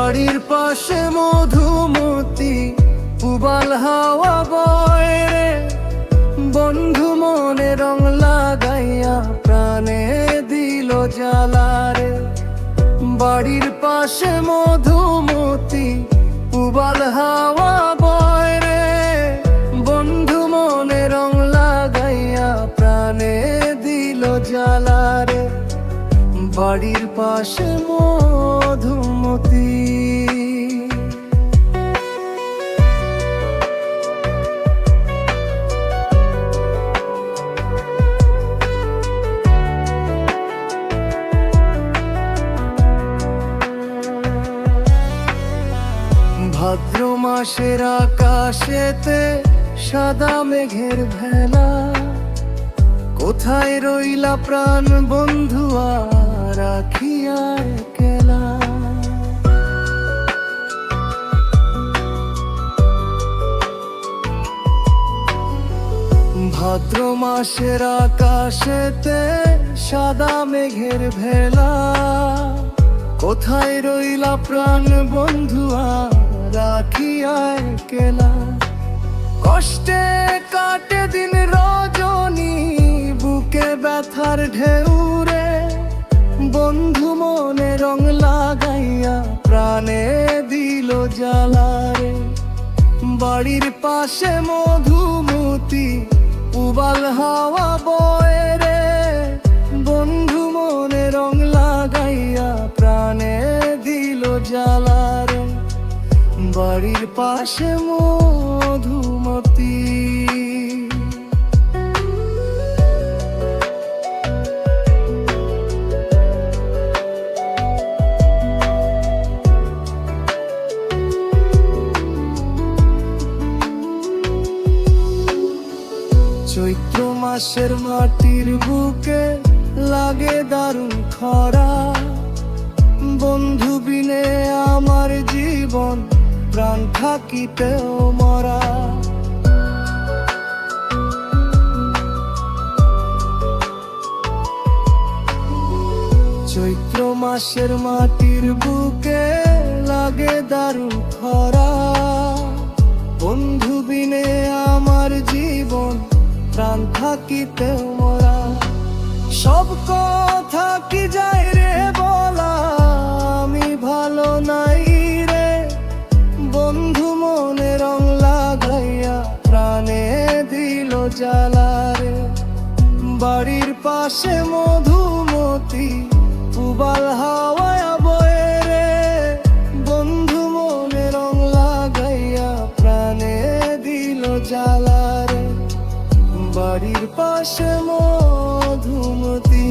বাড়ির পাশে মধুমতি পুবাল হাওয়া বয় রে। বন্ধু মনে রং লাগাইয়া প্রাণে দিল জালারে বাড়ির পাশে মধুমতি পুবাল হাওয়া বয় রে। বন্ধু মনে রং লাগাইয়া প্রাণে দিল জালারে বাড়ির পাশে মধু মধুমতি ভাদ্র মাসের আকাশেতে সাদা মেঘের ভেলা। কোথায় রইলা প্রাণ বন্ধু আর ভাদ্র মাসের আকাশেতে সাদা মেঘের ভেলা। কোথায় রইলা প্রাণ বন্ধু আর রাখিয়ার কেলা কষ্টে কাটে দিন রজনী, বুকে ব্যথার ঢেউরে। বন্ধু মনে রং লাগাইয়া প্রাণে দিল জ্বালারে। বাড়ির পাশে মধুমতি উবাল হাওয়া বয়ে রে। বন্ধু মনে রং লাগাইয়া প্রাণে দিল জ্বালার। বাড়ির পাশে মধুমতি। চৈত্র মাসের মাটির বুকে লাগে দারুণ খরা। বন্ধু বিনে আমার জীবন, প্রাণ থাকিতেও মরা। চৈত্র মাসের মাটির বুকে লাগে দারুণ খরা। বন্ধু বিনে আমার জীবন প্রাণ থাকিতেও মরা। সব কথা কি যায় রে বলা? আমি ভালো নাই রে। বন্ধু মনে রং লাগাইয়া প্রাণে দিল জ্বালা রে। বাড়ির পাশে মধুমতি, উবাল হাওয়ায় বয়ে রে। বন্ধু মনে রং লাগাইয়া প্রাণে দিল জ্বালারে বাড়ির পাশে মধুমতি।